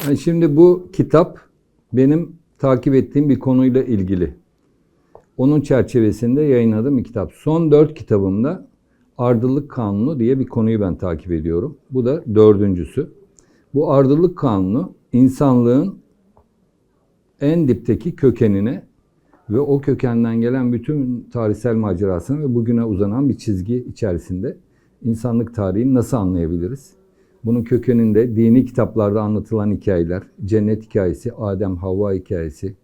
Şimdi bu kitap benim takip ettiğim bir konuyla ilgili. Onun çerçevesinde yayınladığım bir kitap. Son dört kitabımda ardıllık kanunu diye bir konuyu ben takip ediyorum. Bu da dördüncüsü. Bu ardıllık kanunu insanlığın en dipteki kökenine ve o kökenden gelen bütün tarihsel macerasına ve bugüne uzanan bir çizgi içerisinde insanlık tarihini nasıl anlayabiliriz? Bunun kökeninde dini kitaplarda anlatılan hikayeler, cennet hikayesi, Adem Havva hikayesi,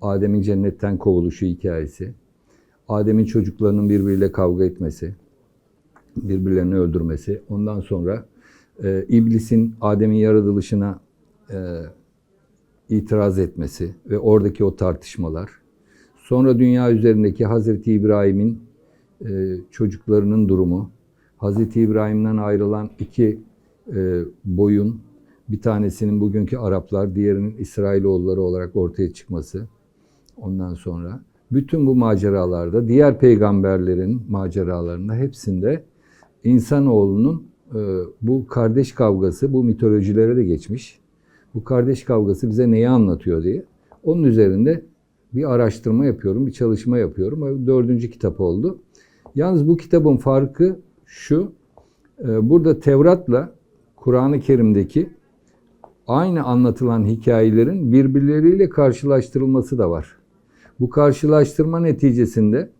Adem'in cennetten kovuluşu hikayesi, Adem'in çocuklarının birbiriyle kavga etmesi, birbirlerini öldürmesi, ondan sonra e, iblisin Adem'in yaratılışına e, itiraz etmesi ve oradaki o tartışmalar, sonra dünya üzerindeki Hazreti İbrahim'in e, çocuklarının durumu, Hazreti İbrahim'den ayrılan iki boyun, bir tanesinin bugünkü Araplar, diğerinin İsrailoğulları olarak ortaya çıkması. Ondan sonra bütün bu maceralarda, diğer peygamberlerin maceralarında hepsinde insanoğlunun e, bu kardeş kavgası, bu mitolojilere de geçmiş. Bu kardeş kavgası bize neyi anlatıyor diye. Onun üzerinde bir araştırma yapıyorum, bir çalışma yapıyorum. Dördüncü kitap oldu. Yalnız bu kitabın farkı şu, e, burada Tevrat'la Kur'an-ı Kerim'deki aynı anlatılan hikayelerin birbirleriyle karşılaştırılması da var. Bu karşılaştırma neticesinde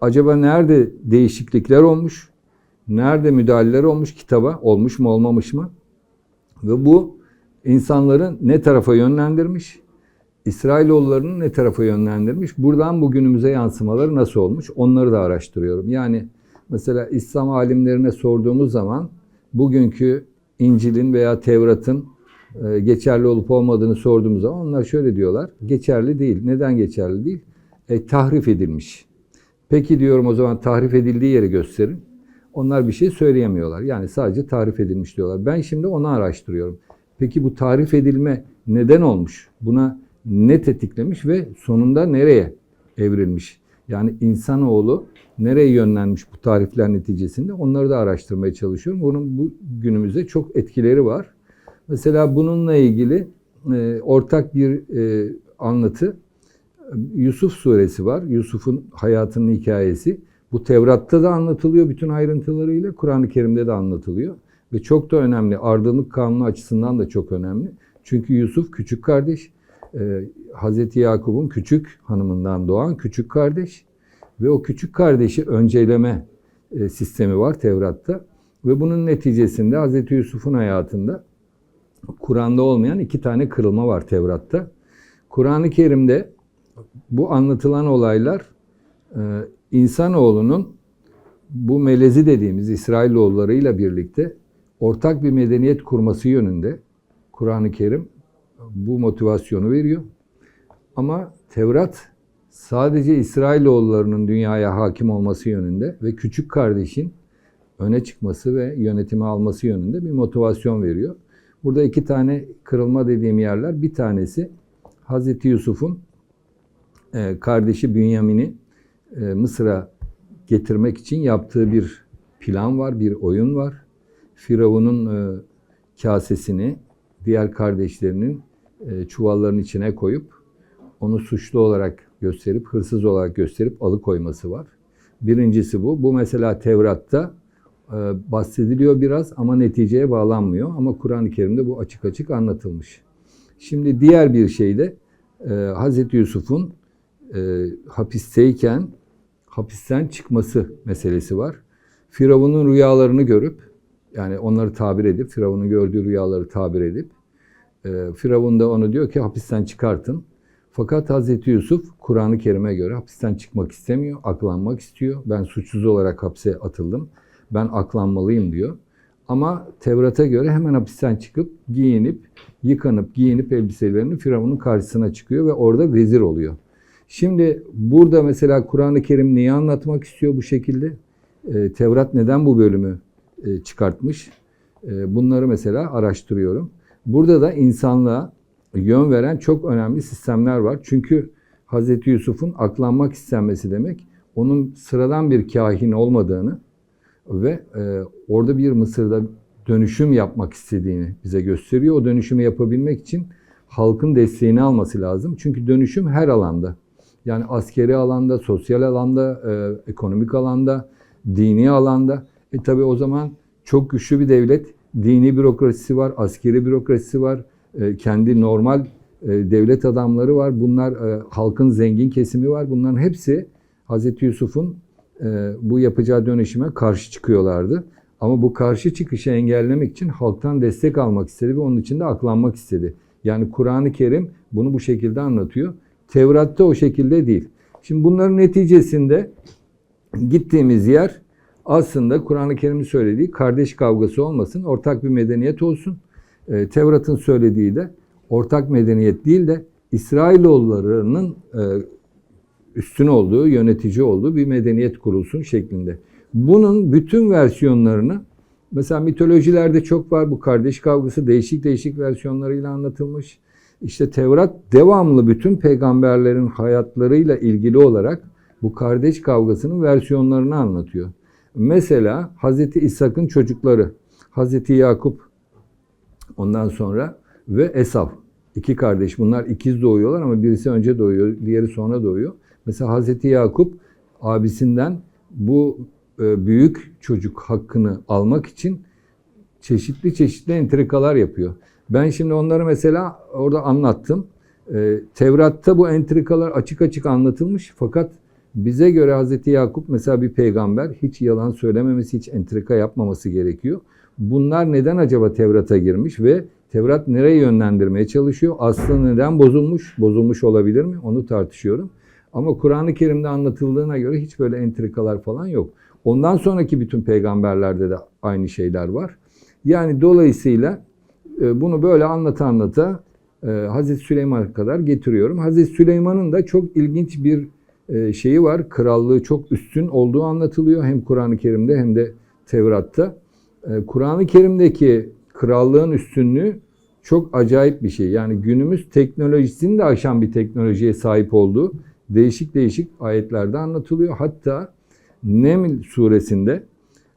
acaba nerede değişiklikler olmuş, nerede müdahaleler olmuş kitaba, olmuş mu olmamış mı? Ve bu insanları ne tarafa yönlendirmiş, İsrailoğullarını ne tarafa yönlendirmiş, buradan bugünümüze yansımaları nasıl olmuş onları da araştırıyorum. Yani mesela İslam alimlerine sorduğumuz zaman bugünkü İncil'in veya Tevrat'ın e, geçerli olup olmadığını sorduğumuz zaman onlar şöyle diyorlar. Geçerli değil. Neden geçerli değil? E, tahrif edilmiş. Peki diyorum o zaman tahrif edildiği yeri gösterin. Onlar bir şey söyleyemiyorlar. Yani sadece tarif edilmiş diyorlar. Ben şimdi onu araştırıyorum. Peki bu tarif edilme neden olmuş? Buna ne tetiklemiş ve sonunda nereye evrilmiş? Yani insanoğlu nereye yönlenmiş bu tarifler neticesinde onları da araştırmaya çalışıyorum. Bunun bu günümüzde çok etkileri var. Mesela bununla ilgili e, ortak bir e, anlatı Yusuf suresi var. Yusuf'un hayatının hikayesi. Bu Tevrat'ta da anlatılıyor bütün ayrıntılarıyla. Kur'an-ı Kerim'de de anlatılıyor. Ve çok da önemli. Ardılık kanunu açısından da çok önemli. Çünkü Yusuf küçük kardeş. E, Hazreti Yakup'un küçük hanımından doğan küçük kardeş. Ve o küçük kardeşi önceleme e, sistemi var Tevrat'ta. Ve bunun neticesinde Hazreti Yusuf'un hayatında Kur'an'da olmayan iki tane kırılma var Tevrat'ta. Kur'an-ı Kerim'de bu anlatılan olaylar e, insanoğlunun bu melezi dediğimiz İsrailoğullarıyla birlikte ortak bir medeniyet kurması yönünde Kur'an-ı Kerim bu motivasyonu veriyor. Ama Tevrat sadece İsrailoğullarının dünyaya hakim olması yönünde ve küçük kardeşin öne çıkması ve yönetimi alması yönünde bir motivasyon veriyor. Burada iki tane kırılma dediğim yerler. Bir tanesi Hazreti Yusuf'un e, kardeşi Bünyamin'i e, Mısır'a getirmek için yaptığı bir plan var, bir oyun var. Firavun'un e, kasesini diğer kardeşlerinin çuvalların içine koyup onu suçlu olarak gösterip, hırsız olarak gösterip alıkoyması var. Birincisi bu. Bu mesela Tevrat'ta e, bahsediliyor biraz ama neticeye bağlanmıyor. Ama Kur'an-ı Kerim'de bu açık açık anlatılmış. Şimdi diğer bir şey de e, Hazreti Yusuf'un e, hapisteyken hapisten çıkması meselesi var. Firavun'un rüyalarını görüp yani onları tabir edip Firavun'un gördüğü rüyaları tabir edip Firavun da onu diyor ki hapisten çıkartın. Fakat Hazreti Yusuf Kur'an-ı Kerim'e göre hapisten çıkmak istemiyor, aklanmak istiyor. Ben suçsuz olarak hapse atıldım. Ben aklanmalıyım diyor. Ama Tevrat'a göre hemen hapisten çıkıp giyinip, yıkanıp, giyinip elbiselerini Firavun'un karşısına çıkıyor ve orada vezir oluyor. Şimdi burada mesela Kur'an-ı Kerim neyi anlatmak istiyor bu şekilde? Ee, Tevrat neden bu bölümü e, çıkartmış? E, bunları mesela araştırıyorum. Burada da insanlığa yön veren çok önemli sistemler var. Çünkü Hz. Yusuf'un aklanmak istenmesi demek onun sıradan bir kahin olmadığını ve e, orada bir Mısır'da dönüşüm yapmak istediğini bize gösteriyor. O dönüşümü yapabilmek için halkın desteğini alması lazım. Çünkü dönüşüm her alanda. Yani askeri alanda, sosyal alanda, e, ekonomik alanda, dini alanda. E tabi o zaman çok güçlü bir devlet, dini bürokrasisi var, askeri bürokrasisi var, e, kendi normal e, devlet adamları var. Bunlar e, halkın zengin kesimi var. Bunların hepsi Hazreti Yusuf'un bu yapacağı dönüşüme karşı çıkıyorlardı. Ama bu karşı çıkışı engellemek için halktan destek almak istedi ve onun için de aklanmak istedi. Yani Kur'an-ı Kerim bunu bu şekilde anlatıyor. Tevrat'ta o şekilde değil. Şimdi bunların neticesinde gittiğimiz yer aslında Kur'an-ı Kerim'in söylediği kardeş kavgası olmasın, ortak bir medeniyet olsun. Ee, Tevrat'ın söylediği de ortak medeniyet değil de İsrailoğullarının e, üstün olduğu, yönetici olduğu bir medeniyet kurulsun şeklinde. Bunun bütün versiyonlarını mesela mitolojilerde çok var bu kardeş kavgası değişik değişik versiyonlarıyla anlatılmış. İşte Tevrat devamlı bütün peygamberlerin hayatlarıyla ilgili olarak bu kardeş kavgasının versiyonlarını anlatıyor. Mesela Hazreti İshak'ın çocukları, Hazreti Yakup, ondan sonra ve Esav. iki kardeş. Bunlar ikiz doğuyorlar ama birisi önce doğuyor, diğeri sonra doğuyor. Mesela Hazreti Yakup abisinden bu e, büyük çocuk hakkını almak için çeşitli çeşitli entrikalar yapıyor. Ben şimdi onları mesela orada anlattım. E, Tevrat'ta bu entrikalar açık açık anlatılmış fakat bize göre Hazreti Yakup mesela bir peygamber hiç yalan söylememesi, hiç entrika yapmaması gerekiyor. Bunlar neden acaba Tevrat'a girmiş ve Tevrat nereye yönlendirmeye çalışıyor? Aslı neden bozulmuş? Bozulmuş olabilir mi? Onu tartışıyorum. Ama Kur'an-ı Kerim'de anlatıldığına göre hiç böyle entrikalar falan yok. Ondan sonraki bütün peygamberlerde de aynı şeyler var. Yani dolayısıyla e, bunu böyle anlata anlata e, Hazreti Süleyman'a kadar getiriyorum. Hazreti Süleyman'ın da çok ilginç bir şeyi var. Krallığı çok üstün olduğu anlatılıyor. Hem Kur'an-ı Kerim'de hem de Tevrat'ta. Kur'an-ı Kerim'deki krallığın üstünlüğü çok acayip bir şey. Yani günümüz teknolojisini de aşan bir teknolojiye sahip olduğu değişik değişik ayetlerde anlatılıyor. Hatta Neml suresinde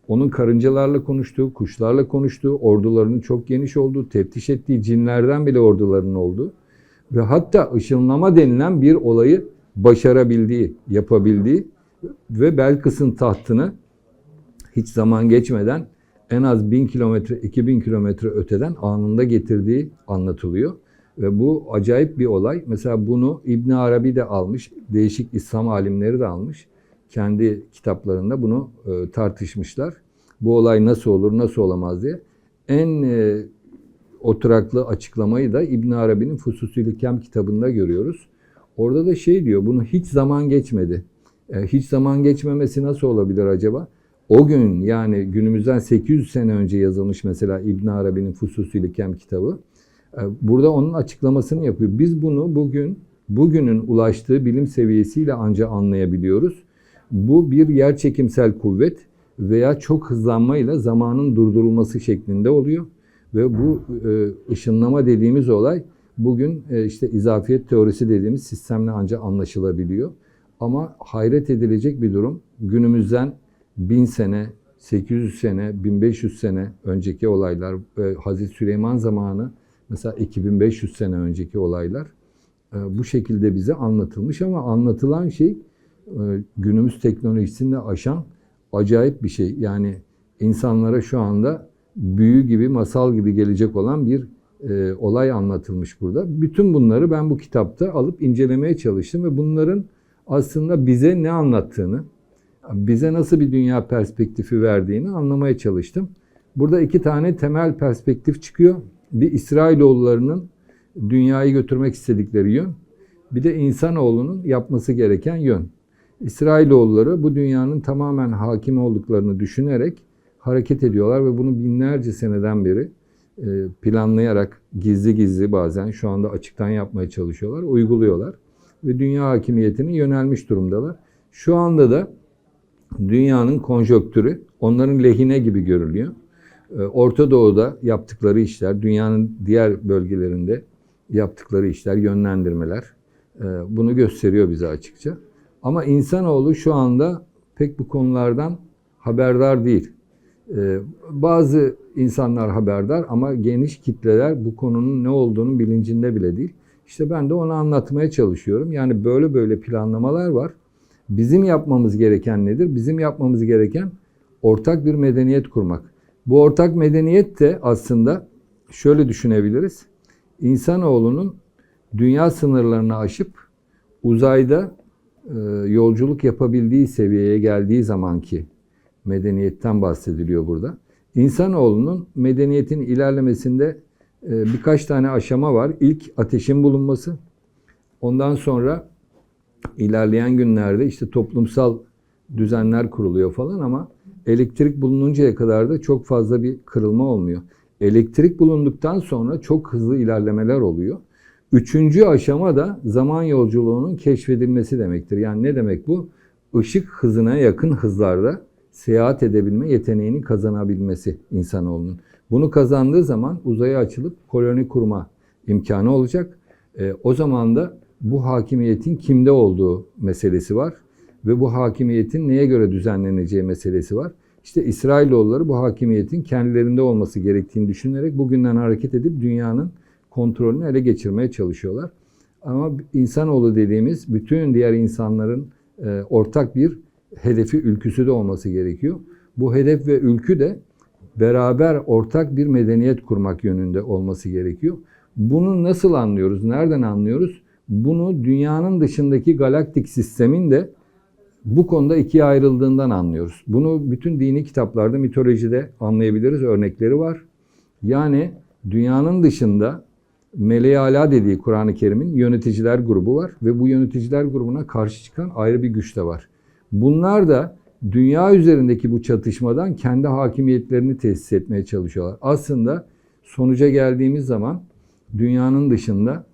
onun karıncalarla konuştuğu, kuşlarla konuştuğu, ordularının çok geniş olduğu, teftiş ettiği cinlerden bile ordularının olduğu ve hatta ışınlama denilen bir olayı başarabildiği, yapabildiği ve Belkıs'ın tahtını hiç zaman geçmeden en az 1000 kilometre, 2000 kilometre öteden anında getirdiği anlatılıyor. Ve bu acayip bir olay. Mesela bunu İbn Arabi de almış, değişik İslam alimleri de almış. Kendi kitaplarında bunu e, tartışmışlar. Bu olay nasıl olur, nasıl olamaz diye. En e, oturaklı açıklamayı da İbn Arabi'nin Fususül Kem kitabında görüyoruz. Orada da şey diyor, bunu hiç zaman geçmedi. E, hiç zaman geçmemesi nasıl olabilir acaba? O gün yani günümüzden 800 sene önce yazılmış mesela İbn Arabi'nin Fususül Kem kitabı. E, burada onun açıklamasını yapıyor. Biz bunu bugün bugünün ulaştığı bilim seviyesiyle ancak anlayabiliyoruz. Bu bir yerçekimsel kuvvet veya çok hızlanmayla zamanın durdurulması şeklinde oluyor. Ve bu e, ışınlama dediğimiz olay bugün e, işte izafiyet teorisi dediğimiz sistemle ancak anlaşılabiliyor. Ama hayret edilecek bir durum. Günümüzden 1000 sene, 800 sene, 1500 sene önceki olaylar, Hazreti Süleyman zamanı mesela 2500 sene önceki olaylar bu şekilde bize anlatılmış ama anlatılan şey günümüz teknolojisini aşan acayip bir şey. Yani insanlara şu anda büyü gibi, masal gibi gelecek olan bir e, olay anlatılmış burada. Bütün bunları ben bu kitapta alıp incelemeye çalıştım ve bunların aslında bize ne anlattığını, bize nasıl bir dünya perspektifi verdiğini anlamaya çalıştım. Burada iki tane temel perspektif çıkıyor. Bir İsrailoğullarının dünyayı götürmek istedikleri yön, bir de insanoğlunun yapması gereken yön. İsrailoğulları bu dünyanın tamamen hakim olduklarını düşünerek hareket ediyorlar ve bunu binlerce seneden beri planlayarak gizli gizli bazen şu anda açıktan yapmaya çalışıyorlar, uyguluyorlar ve dünya hakimiyetine yönelmiş durumdalar. Şu anda da dünyanın konjonktürü onların lehine gibi görülüyor. E, Orta Doğu'da yaptıkları işler, dünyanın diğer bölgelerinde yaptıkları işler, yönlendirmeler e, bunu gösteriyor bize açıkça. Ama insanoğlu şu anda pek bu konulardan haberdar değil. Ee, bazı insanlar haberdar ama geniş kitleler bu konunun ne olduğunun bilincinde bile değil. İşte ben de onu anlatmaya çalışıyorum. Yani böyle böyle planlamalar var. Bizim yapmamız gereken nedir? Bizim yapmamız gereken ortak bir medeniyet kurmak. Bu ortak medeniyet de aslında şöyle düşünebiliriz. İnsanoğlunun dünya sınırlarını aşıp uzayda e, yolculuk yapabildiği seviyeye geldiği zamanki medeniyetten bahsediliyor burada. İnsanoğlunun medeniyetin ilerlemesinde e, birkaç tane aşama var. İlk ateşin bulunması. Ondan sonra ilerleyen günlerde işte toplumsal düzenler kuruluyor falan ama elektrik bulununcaya kadar da çok fazla bir kırılma olmuyor. Elektrik bulunduktan sonra çok hızlı ilerlemeler oluyor. Üçüncü aşama da zaman yolculuğunun keşfedilmesi demektir. Yani ne demek bu? Işık hızına yakın hızlarda seyahat edebilme yeteneğini kazanabilmesi insanoğlunun. Bunu kazandığı zaman uzaya açılıp koloni kurma imkanı olacak. E, o zaman da bu hakimiyetin kimde olduğu meselesi var ve bu hakimiyetin neye göre düzenleneceği meselesi var. İşte İsrailoğulları bu hakimiyetin kendilerinde olması gerektiğini düşünerek bugünden hareket edip dünyanın kontrolünü ele geçirmeye çalışıyorlar. Ama insanoğlu dediğimiz bütün diğer insanların e, ortak bir hedefi, ülküsü de olması gerekiyor. Bu hedef ve ülkü de beraber ortak bir medeniyet kurmak yönünde olması gerekiyor. Bunu nasıl anlıyoruz? Nereden anlıyoruz? Bunu dünyanın dışındaki galaktik sistemin de bu konuda ikiye ayrıldığından anlıyoruz. Bunu bütün dini kitaplarda, mitolojide anlayabiliriz. Örnekleri var. Yani dünyanın dışında Meleği Ala dediği Kur'an-ı Kerim'in yöneticiler grubu var ve bu yöneticiler grubuna karşı çıkan ayrı bir güç de var. Bunlar da dünya üzerindeki bu çatışmadan kendi hakimiyetlerini tesis etmeye çalışıyorlar. Aslında sonuca geldiğimiz zaman dünyanın dışında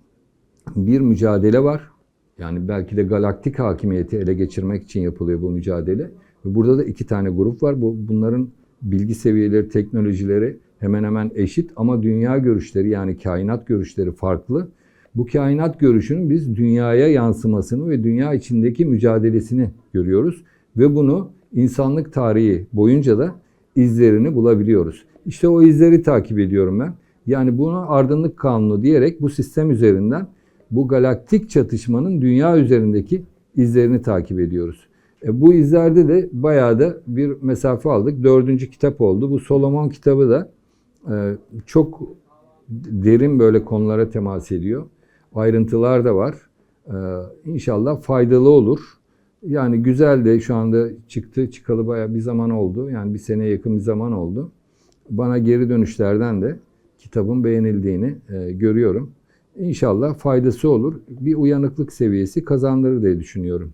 bir mücadele var. Yani belki de galaktik hakimiyeti ele geçirmek için yapılıyor bu mücadele. Ve burada da iki tane grup var. Bu bunların bilgi seviyeleri, teknolojileri hemen hemen eşit ama dünya görüşleri yani kainat görüşleri farklı. Bu kainat görüşünün biz dünyaya yansımasını ve dünya içindeki mücadelesini görüyoruz ve bunu insanlık tarihi boyunca da izlerini bulabiliyoruz. İşte o izleri takip ediyorum ben. Yani bunu ardınlık kanunu diyerek bu sistem üzerinden bu galaktik çatışmanın dünya üzerindeki izlerini takip ediyoruz. E, bu izlerde de bayağı da bir mesafe aldık. Dördüncü kitap oldu. Bu Solomon kitabı da e, çok derin böyle konulara temas ediyor. Ayrıntılar da var. E, inşallah faydalı olur. Yani güzel de şu anda çıktı çıkalı bayağı bir zaman oldu. Yani bir sene yakın bir zaman oldu. Bana geri dönüşlerden de kitabın beğenildiğini e, görüyorum. İnşallah faydası olur. Bir uyanıklık seviyesi kazandırır diye düşünüyorum.